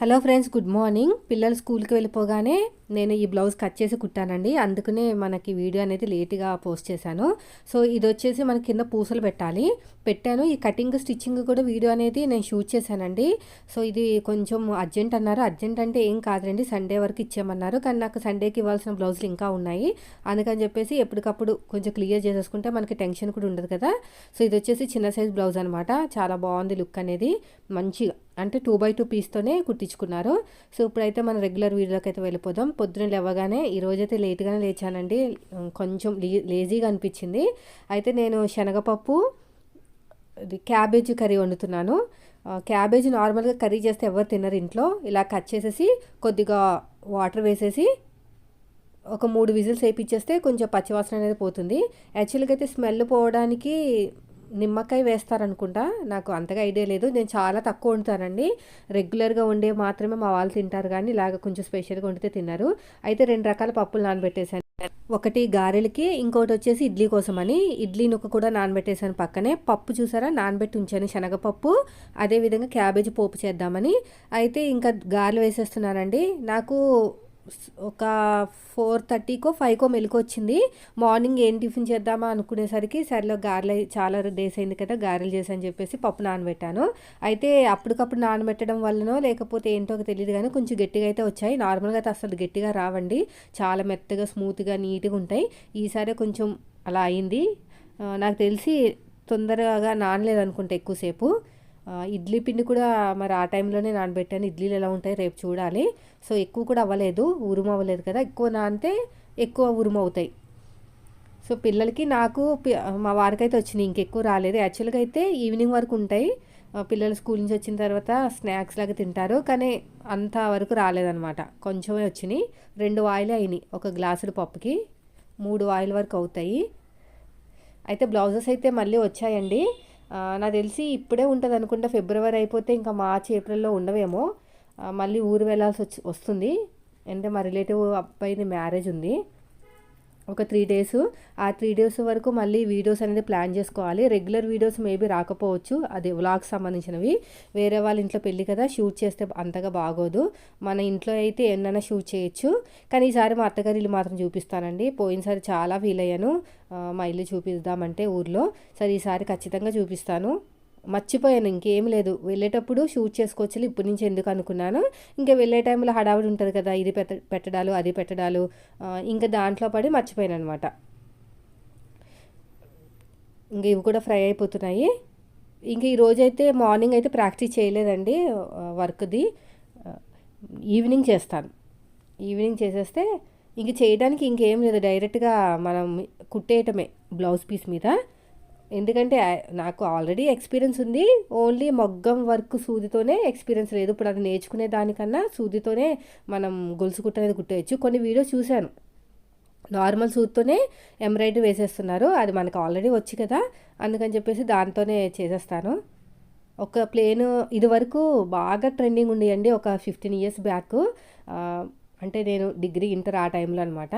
Hello friends good morning. పిల్లలు స్కూల్కి వెళ్ళిపోగానే నేను ఈ బ్లౌజ్ కట్ చేసి కుట్టానండి. అందుకనే మనకి వీడియో అనేది లేట్గా పోస్ట్ చేశాను. సో ఇది వచ్చేసి మన కింద పూసలు పెట్టాలి. పెట్టాను. ఈ కటింగ్ స్టిచ్చింగ్ కూడా వీడియో అనేది నేను షూట్ చేశానండి. సో ఇది కొంచెం అర్జెంట్ అన్నారు. అర్జెంట్ అంటే ఏం కాదండి సండే వరకు ఇచ్చేయమన్నారు. కానీ నాకు సండేకి ఇవ్వాల్సిన బ్లౌజులు ఇంకా ఉన్నాయి. అందుకని చెప్పేసి ఎప్పటికప్పుడు కొంచెం క్లియర్ చేసేసుకుంటే మనకి టెన్షన్ కూడా ఉండదు కదా. సో ఇది వచ్చేసి చిన్న సైజ్ బ్లౌజ్ అనమాట చాలా బాగుంది లుక్ అనేది. మంచిగా. అంటే టూ బై టూ పీస్తోనే కుట్టించుకున్నారు. సో ఇప్పుడైతే మనం రెగ్యులర్ వీడియోకి అయితే వెళ్ళిపోదాం. పొద్దున లేవగానే ఈరోజైతే లేట్గానే లేచానండి. కొంచెం లేజీగా అనిపించింది. అయితే నేను శనగపప్పు క్యాబేజ్ కర్రీ వండుతున్నాను. క్యాబేజ్ నార్మల్గా కర్రీ చేస్తే ఎవరు తినరు ఇంట్లో. ఇలా కట్ చేసేసి కొద్దిగా వాటర్ వేసేసి ఒక మూడు విజిల్స్ వేయించేస్తే కొంచెం పచ్చివాసన అనేది పోతుంది. యాక్చువల్గా అయితే స్మెల్ పోవడానికి నిమ్మకాయ వేస్తారనుకుంటా. నాకు అంతగా ఐడియా లేదు. నేను చాలా తక్కువ వండుతానండి. రెగ్యులర్గా వండే మాత్రమే మా వాళ్ళు తింటారు కానీ ఇలాగ కొంచెం స్పెషల్గా వండితే తిన్నారు. అయితే రెండు రకాల పప్పులు నానబెట్టేశాను. ఒకటి గారెలకి ఇంకోటి వచ్చేసి ఇడ్లీ కోసమని. ఇడ్లీ నొక్క కూడా నానబెట్టేశాను పక్కనే. పప్పు చూసారా? నానబెట్టి ఉంచాను శనగపప్పు. అదేవిధంగా క్యాబేజీ పోపు చేద్దామని. అయితే ఇంకా గారెలు వేసేస్తున్నానండి. నాకు ఒక ఫోర్ థర్టీకో ఫైవ్కో మెలకు వచ్చింది మార్నింగ్ ఏం టిఫిన్ చేద్దామా అనుకునేసరికి సర్లో గారెలు చాలా డేస్ అయింది కదా గారెలు చేసని చెప్పేసి పప్పు నానబెట్టాను. అయితే అప్పటికప్పుడు నానబెట్టడం వల్లనో లేకపోతే ఏంటో తెలియదు కానీ కొంచెం గట్టిగా అయితే వచ్చాయి. నార్మల్గా అయితే అసలు గట్టిగా రావండి. చాలా మెత్తగా స్మూత్గా నీట్గా ఉంటాయి. ఈసారి కొంచెం అలా అయింది. నాకు తెలిసి తొందరగా నానలేదు అనుకుంటా ఎక్కువసేపు. ఇడ్లీ పిండి కూడా మరి ఆ టైంలోనే నానబెట్టాను. ఇడ్లీలు ఎలా ఉంటాయి రేపు చూడాలి. సో ఎక్కువ కూడా అవ్వలేదు. ఉరుము అవ్వలేదు కదా. ఎక్కువ నానితే ఎక్కువ ఉరుము అవుతాయి. సో పిల్లలకి నాకు మా వారికైతే వచ్చినాయి. ఇంకెక్కువ రాలేదు. యాక్చువల్గా అయితే ఈవినింగ్ వరకు ఉంటాయి. పిల్లలు స్కూల్ నుంచి వచ్చిన తర్వాత స్నాక్స్ లాగా తింటారు. కానీ అంత వరకు రాలేదనమాట కొంచెమే వచ్చినాయి. రెండు వాయిలే అయినాయి. ఒక గ్లాసుడు పప్పుకి మూడు వాయిల్ వరకు అవుతాయి. అయితే బ్లౌజెస్ అయితే మళ్ళీ వచ్చాయండి. నాకు తెలిసి ఇప్పుడే ఉంటుంది అనుకుంటా. ఫిబ్రవరి అయిపోతే ఇంకా మార్చి ఏప్రిల్లో ఉండవేమో. మళ్ళీ ఊరు వెళ్ళాల్సి వచ్చి వస్తుంది. అంటే మా రిలేటివ్ అబ్బాయిది మ్యారేజ్ ఉంది. ఒక త్రీ డేస్. ఆ త్రీ డేస్ వరకు మళ్ళీ వీడియోస్ అనేది ప్లాన్ చేసుకోవాలి. రెగ్యులర్ వీడియోస్ మేబీ రాకపోవచ్చు. అది వ్లాగ్స్ సంబంధించినవి. వేరే వాళ్ళ ఇంట్లో పెళ్ళి కదా షూట్ చేస్తే అంతగా బాగోదు. మన ఇంట్లో అయితే ఎన్నైనా షూట్ చేయొచ్చు. కానీ ఈసారి మా అత్తగారి ఇల్లు మాత్రం చూపిస్తానండి. పోయినసారి చాలా ఫీల్ అయ్యాను. మా ఇల్లు చూపిద్దామంటే ఊర్లో. సరే ఈసారి ఖచ్చితంగా చూపిస్తాను. మర్చిపోయాను ఇంకేం లేదు. వెళ్ళేటప్పుడు షూట్ చేసుకోవచ్చు ఇప్పటి నుంచి ఎందుకు అనుకున్నాను. ఇంకా వెళ్ళే టైంలో హడావిడి ఉంటుంది కదా ఇది పెట్ట పెట్టడాలు అది పెట్టడాలు ఇంకా దాంట్లో పడి మర్చిపోయాను అనమాట ఇంకా ఇవి కూడా ఫ్రై అయిపోతున్నాయి. ఇంక ఈరోజైతే మార్నింగ్ అయితే ప్రాక్టీస్ చేయలేదండి వర్క్ది. ఈవినింగ్ చేస్తాను. ఈవినింగ్ చేసేస్తే ఇంక చేయడానికి ఇంకేం లేదు డైరెక్ట్గా మనం కుట్టేయటమే బ్లౌజ్ పీస్ మీద. ఎందుకంటే నాకు ఆల్రెడీ ఎక్స్పీరియన్స్ ఉంది. ఓన్లీ మగ్గం వర్క్ సూదితోనే ఎక్స్పీరియన్స్ లేదు. ఇప్పుడు అది నేర్చుకునే దానికన్నా సూదితోనే మనం గొలుసు కుట్ట అనేది కుట్టేయచ్చు. కొన్ని వీడియోస్ చూశాను. నార్మల్ సూదితోనే ఎంబ్రాయిడరీ వేసేస్తున్నారు. అది మనకు ఆల్రెడీ వచ్చి కదా. అందుకని చెప్పేసి దాంతోనే చేసేస్తాను. ఒక ప్లేన్ ఇది వరకు బాగా ట్రెండింగ్ ఉండేయండి. ఒక ఫిఫ్టీన్ ఇయర్స్ బ్యాక్ అంటే నేను డిగ్రీ ఇంటర్ ఆ టైంలో అనమాట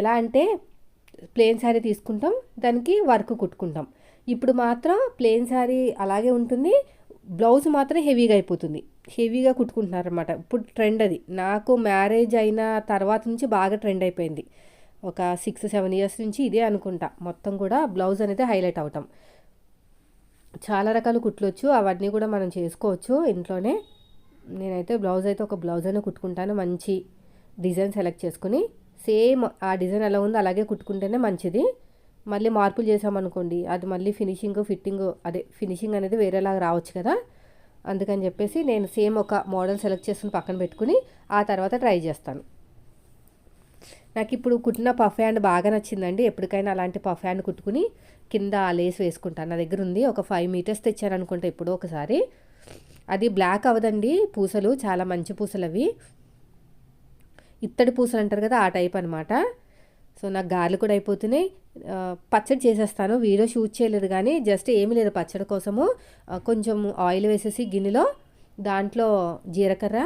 ఎలా అంటే ప్లేన్ శారీ తీసుకుంటాం. దానికి వర్క్ కుట్టుకుంటాం. ఇప్పుడు మాత్రం ప్లెయిన్ శారీ అలాగే ఉంటుంది. బ్లౌజ్ మాత్రం హెవీగా అయిపోతుంది. హెవీగా కుట్టుకుంటున్నారు అనమాట ఇప్పుడు ట్రెండ్ అది. నాకు మ్యారేజ్ అయిన తర్వాత నుంచి బాగా ట్రెండ్ అయిపోయింది. ఒక సిక్స్ సెవెన్ ఇయర్స్ నుంచి ఇదే అనుకుంటా. మొత్తం కూడా బ్లౌజ్ అనేది హైలైట్ అవటం. చాలా రకాల కుట్లొచ్చు. అవన్నీ కూడా మనం చేసుకోవచ్చు ఇంట్లోనే. నేనైతే బ్లౌజ్ అయితే ఒక బ్లౌజ్ అయినా కుట్టుకుంటాను. మంచి డిజైన్ సెలెక్ట్ చేసుకుని సేమ్ ఆ డిజైన్ ఎలా ఉందో అలాగే కుట్టుకుంటేనే మంచిది. మళ్ళీ మార్పులు చేసామనుకోండి అది మళ్ళీ ఫినిషింగ్ ఫిట్టింగ్ అదే ఫినిషింగ్ అనేది వేరేలాగా రావచ్చు కదా. అందుకని చెప్పేసి నేను సేమ్ ఒక మోడల్ సెలెక్ట్ చేసుకుని పక్కన పెట్టుకుని ఆ తర్వాత ట్రై చేస్తాను. నాకు ఇప్పుడు కుట్టిన పఫ్ హ్యాండ్ బాగా నచ్చిందండి. ఎప్పటికైనా అలాంటి పఫ్ హ్యాండ్ కుట్టుకుని కింద లేస్ వేసుకుంటాను నా దగ్గర ఉంది ఒక ఫైవ్ మీటర్స్ తెచ్చాను అనుకుంటా ఇప్పుడు ఒకసారి. అది బ్లాక్ అవ్వదండి పూసలు చాలా మంచి పూసలు అవి ఇత్తడి పూసలు అంటారు కదా ఆ టైప్ అనమాట సో నాకు గాలి కూడా అయిపోతున్నాయి. పచ్చడి చేసేస్తాను. వీడియో షూట్ చేయలేదు కానీ జస్ట్ ఏమీ లేదు పచ్చడి కోసము. కొంచెం ఆయిల్ వేసేసి గిన్నెలో దాంట్లో జీలకర్ర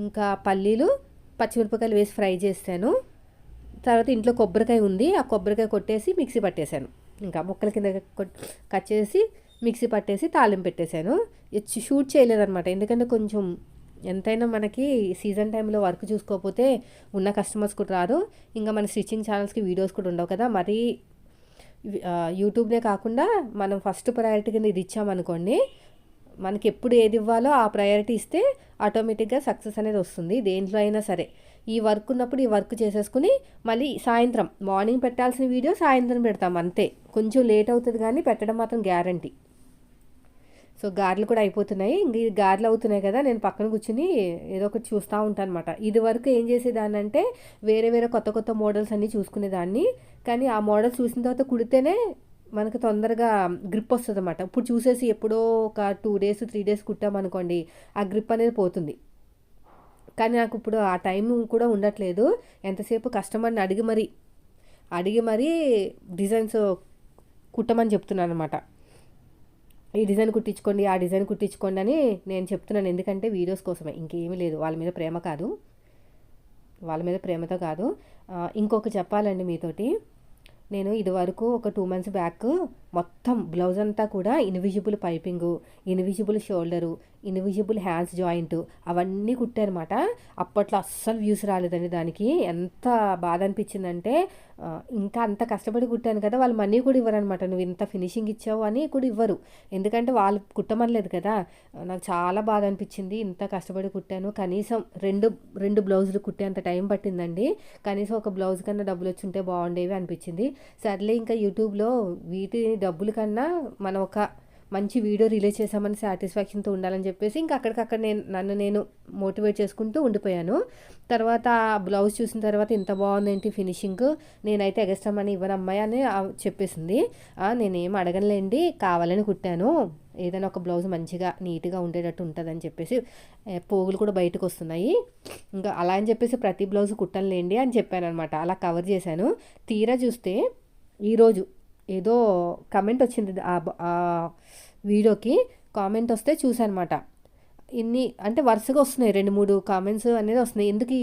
ఇంకా పల్లీలు పచ్చిమిరపకాయలు వేసి ఫ్రై చేస్తాను. తర్వాత ఇంట్లో కొబ్బరికాయ ఉంది. ఆ కొబ్బరికాయ కొట్టేసి మిక్సీ పట్టేశాను. ఇంకా ముక్కల కింద కట్ చేసి మిక్సీ పట్టేసి తాలింపు పెట్టేశాను. షూట్ చేయలేదన్నమాట. ఎందుకంటే కొంచెం ఎంతైనా మనకి సీజన్ టైంలో వర్క్ చూసుకోకపోతే ఉన్న కస్టమర్స్ కూడా రారు. ఇంకా మన స్టిచ్చింగ్ ఛానల్స్కి వీడియోస్ కూడా ఉండవు కదా. మరీ యూట్యూబ్నే కాకుండా మనం ఫస్ట్ ప్రయారిటీ కింద ఇది ఇచ్చామనుకోండి మనకి ఎప్పుడు ఏది ఇవ్వాలో ఆ ప్రయారిటీ ఇస్తే ఆటోమేటిక్గా సక్సెస్ అనేది వస్తుంది. దేంట్లో అయినా సరే. ఈ వర్క్ ఉన్నప్పుడు ఈ వర్క్ చేసేసుకుని మళ్ళీ సాయంత్రం మార్నింగ్ పెట్టాల్సిన వీడియో సాయంత్రం పెడతాం అంతే. కొంచెం లేట్ అవుతుంది కానీ పెట్టడం మాత్రం గ్యారంటీ సో గారెలు కూడా అయిపోతున్నాయి. ఇంక గార్లు గారెలు అవుతున్నాయి కదా నేను పక్కన కూర్చుని ఏదో ఒకటి చూస్తూ ఉంటాను అనమాట ఇది వరకు ఏం చేసేదాన్ని అంటే వేరే వేరే కొత్త కొత్త మోడల్స్ అన్నీ చూసుకునేదాన్ని. కానీ ఆ మోడల్స్ చూసిన తర్వాత కుడితేనే మనకు తొందరగా గ్రిప్ వస్తుంది అనమాట ఇప్పుడు చూసేసి ఎప్పుడో ఒక టూ డేస్ త్రీ డేస్ కుట్టామనుకోండి ఆ గ్రిప్ అనేది పోతుంది. కానీ నాకు ఇప్పుడు ఆ టైం కూడా ఉండట్లేదు. ఎంతసేపు కస్టమర్ని అడిగి మరీ అడిగి మరీ డిజైన్స్ కుట్టమని చెప్తున్నాను అనమాట ఈ డిజైన్ కుట్టించుకోండి ఆ డిజైన్ కుట్టించుకోండి అని నేను చెప్తున్నాను. ఎందుకంటే వీడియోస్ కోసమే. ఇంకేమీ లేదు. వాళ్ళ మీద ప్రేమ కాదు. వాళ్ళ మీద ప్రేమతో కాదు. ఇంకొక చెప్పాలండి మీతోటి. నేను ఇదివరకు ఒక టూ మంత్స్ బ్యాక్ మొత్తం బ్లౌజ్ అంతా కూడా invisible piping invisible shoulder invisible hands joint అవన్నీ కుట్టారనమాట అప్పట్లో అస్సలు వ్యూస్ రాలేదండి దానికి. ఎంత బాధ అనిపించిందంటే ఇంకా అంత కష్టపడి కుట్టాను కదా వాళ్ళు మనీ కూడా ఇవ్వరు అనమాట నువ్వు ఇంత ఫినిషింగ్ ఇచ్చావు అని కూడా ఇవ్వరు. ఎందుకంటే వాళ్ళు కుట్టమనలేదు కదా. నాకు చాలా బాధ అనిపించింది. ఇంత కష్టపడి కుట్టాను. కనీసం రెండు రెండు బ్లౌజులు కుట్టేంత టైం పట్టిందండి. కనీసం ఒక బ్లౌజ్ కన్నా డబ్బులు వచ్చి ఉంటే బాగుండేవి అనిపించింది. సర్లే ఇంకా యూట్యూబ్లో వీటిని డబ్బుల కన్నా మనం ఒక మంచి వీడియో రిలీజ్ చేసామని సాటిస్ఫాక్షన్తో ఉండాలని చెప్పేసి ఇంకా అక్కడికక్కడ నేను నన్ను నేను మోటివేట్ చేసుకుంటూ ఉండిపోయాను. తర్వాత ఆ బ్లౌజ్ చూసిన తర్వాత ఇంత బాగుందేంటి ఫినిషింగ్ నేనైతే ఎగస్ట్రా ఇవ్వనమ్మాయి అని చెప్పేసింది. నేనేం అడగనులేండి కావాలని కుట్టాను. ఏదైనా ఒక బ్లౌజ్ మంచిగా నీట్గా ఉండేటట్టు ఉంటుందని చెప్పేసి పోగులు కూడా బయటకు వస్తున్నాయి. ఇంకా అలా అని చెప్పేసి ప్రతి బ్లౌజ్ కుట్టనులేండి అని చెప్పాను అనమాట అలా కవర్ చేశాను. తీరా చూస్తే ఈరోజు ఏదో కమెంట్ వచ్చింది ఆ వీడియోకి. కామెంట్ వస్తే చూసానమాట ఇన్ని అంటే వరుసగా వస్తున్నాయి. రెండు మూడు కామెంట్స్ అనేది వస్తున్నాయి. ఎందుకు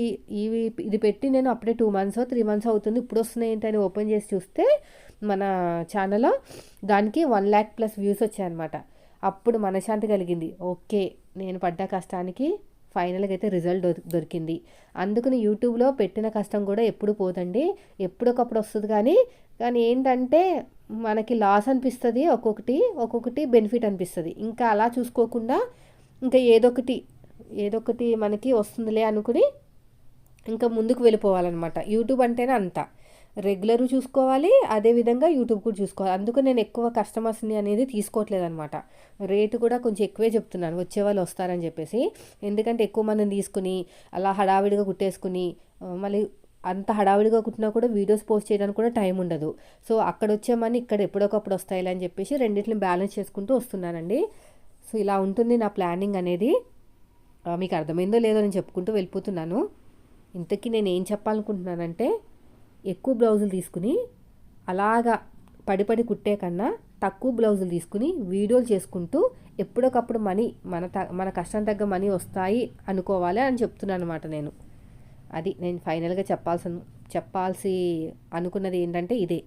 ఇవి ఇది పెట్టి నేను అప్పుడే టూ మంత్స్ త్రీ మంత్స్ అవుతుంది. ఇప్పుడు వస్తున్నాయి ఏంటని ఓపెన్ చేసి చూస్తే మన ఛానల్లో దానికి వన్ ల్యాక్ ప్లస్ వ్యూస్ వచ్చాయన్నమాట. అప్పుడు మనశాంతి కలిగింది. ఓకే నేను పడ్డ కష్టానికి ఫైనల్గా అయితే రిజల్ట్ దొరికింది. అందుకని యూట్యూబ్లో పెట్టిన కష్టం కూడా ఎప్పుడు పోదండి. ఎప్పుడొకప్పుడు వస్తుంది కానీ కానీ ఏంటంటే మనకి లాస్ అనిపిస్తుంది ఒక్కొక్కటి ఒక్కొక్కటి బెనిఫిట్ అనిపిస్తుంది. ఇంకా అలా చూసుకోకుండా ఇంకా ఏదొకటి ఏదొకటి మనకి వస్తుందిలే అనుకుని ఇంకా ముందుకు వెళ్ళిపోవాలన్నమాట. యూట్యూబ్ అంటేనే అంత. రెగ్యులర్ చూసుకోవాలి అదేవిధంగా యూట్యూబ్ కూడా చూసుకోవాలి. అందుకు నేను ఎక్కువ కస్టమర్స్ని అనేది తీసుకోవట్లేదు అనమాట రేటు కూడా కొంచెం ఎక్కువే చెప్తున్నాను. వచ్చే వాళ్ళు వస్తారని చెప్పేసి. ఎందుకంటే ఎక్కువ మందిని తీసుకుని అలా హడావిడిగా కుట్టేసుకుని మళ్ళీ అంత హడావిడిగా కుట్టినా కూడా వీడియోస్ పోస్ట్ చేయడానికి కూడా టైం ఉండదు. సో అక్కడ వచ్చామని ఇక్కడ ఎప్పుడొకప్పుడు వస్తాయి అని చెప్పేసి రెండింటిని బ్యాలెన్స్ చేసుకుంటూ వస్తున్నానండి. సో ఇలా ఉంటుంది నా ప్లానింగ్ అనేది. మీకు అర్థమైందో లేదో నేను చెప్పుకుంటూ వెళ్ళిపోతున్నాను. ఇంతకీ నేను ఏం చెప్పాలనుకుంటున్నానంటే ఎక్కువ బ్లౌజులు తీసుకుని అలాగా పడి పడి కుట్టే కన్నా తక్కువ బ్లౌజులు తీసుకుని వీడియోలు చేసుకుంటూ ఎప్పుడొకప్పుడు మనీ మన త మన కష్టం తగ్గ మనీ వస్తాయి అనుకోవాలి అని చెప్తున్నాను అనమాట నేను. అది నేను ఫైనల్గా చెప్పాల్సి చెప్పాల్సి అనుకున్నది ఏంటంటే ఇదే.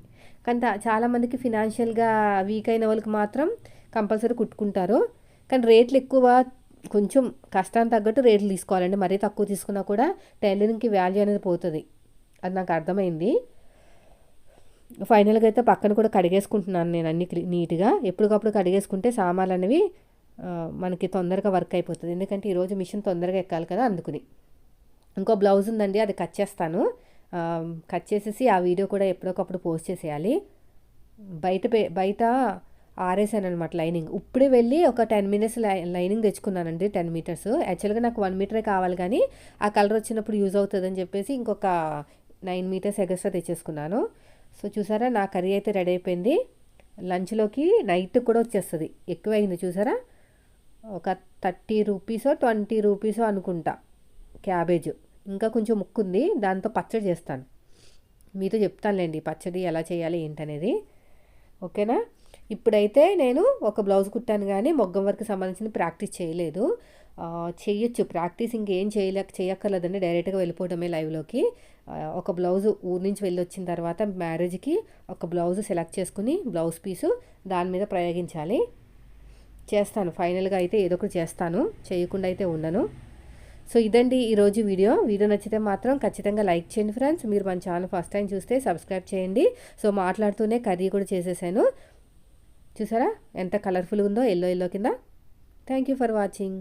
కానీ చాలామందికి ఫినాన్షియల్గా వీక్ అయిన వాళ్ళకి మాత్రం కంపల్సరీ కుట్టుకుంటారు. కానీ రేట్లు ఎక్కువ కొంచెం కష్టానికి తగ్గట్టు రేట్లు తీసుకోవాలండి. మరీ తక్కువ తీసుకున్నా కూడా టైలరింగ్కి వాల్యూ అనేది పోతుంది. అది నాకు అర్థమైంది. ఫైనల్గా అయితే పక్కన కూడా కడిగేసుకుంటున్నాను నేను అన్ని నీట్గా. ఎప్పటికప్పుడు కడిగేసుకుంటే సామాన్లు అనేవి మనకి తొందరగా వర్క్ అయిపోతుంది. ఎందుకంటే ఈరోజు మిషన్ తొందరగా ఎక్కాలి కదా అందుకుని. ఇంకో బ్లౌజ్ ఉందండి అది కట్ చేస్తాను. కట్ చేసేసి ఆ వీడియో కూడా ఎప్పుడొకప్పుడు పోస్ట్ చేసేయాలి. బయట బయట ఆరేసాను అనమాట లైనింగ్. ఇప్పుడే వెళ్ళి ఒక టెన్ మినిట్స్ లైనింగ్ తెచ్చుకున్నానండి టెన్ మీటర్స్. యాక్చువల్గా నాకు వన్ మీటరే కావాలి కానీ ఆ కలర్ వచ్చినప్పుడు యూజ్ అవుతుందని చెప్పేసి ఇంకొక నైన్ మీటర్స్ ఎగస్ట్రా తెచ్చేసుకున్నాను. సో చూసారా నా కర్రీ అయితే రెడీ అయిపోయింది. లంచ్లోకి నైట్ కూడా వచ్చేస్తుంది. ఎక్కువైంది చూసారా? ఒక థర్టీ రూపీసో ట్వంటీ రూపీసో అనుకుంటా క్యాబేజ్. ఇంకా కొంచెం ముక్కుంది దాంతో పచ్చడి చేస్తాను. మీతో చెప్తానులేండి పచ్చడి ఎలా చేయాలి ఏంటనేది. ఓకేనా? ఇప్పుడైతే నేను ఒక బ్లౌజ్ కుట్టాను కానీ మొగ్గం వరకు సంబంధించిన ప్రాక్టీస్ చేయలేదు. చేయొచ్చు. ప్రాక్టీస్ ఇంకేం చేయలేక చేయక్కర్లేదండి. డైరెక్ట్గా వెళ్ళిపోవడమే లైవ్లోకి. ఒక బ్లౌజ్ ఊరి నుంచి వెళ్ళి వచ్చిన తర్వాత మ్యారేజ్కి ఒక బ్లౌజ్ సెలెక్ట్ చేసుకుని బ్లౌజ్ పీసు దాని మీద ప్రయోగించాలి. చేస్తాను. ఫైనల్గా అయితే ఏదో ఒకటి చేస్తాను. చేయకుండా అయితే ఉండను. సో ఇదండి ఈరోజు వీడియో. వీడియో నచ్చితే మాత్రం ఖచ్చితంగా లైక్ చేయండి ఫ్రెండ్స్. మీరు మన ఛానల్ ఫస్ట్ టైం చూస్తే సబ్స్క్రైబ్ చేయండి. సో మాట్లాడుతూనే కర్రీ కూడా చేసేసాను. చూసారా? ఎంత కలర్ఫుల్గా ఉందో ఎల్లో ఎల్లో కింద. Thank you for watching.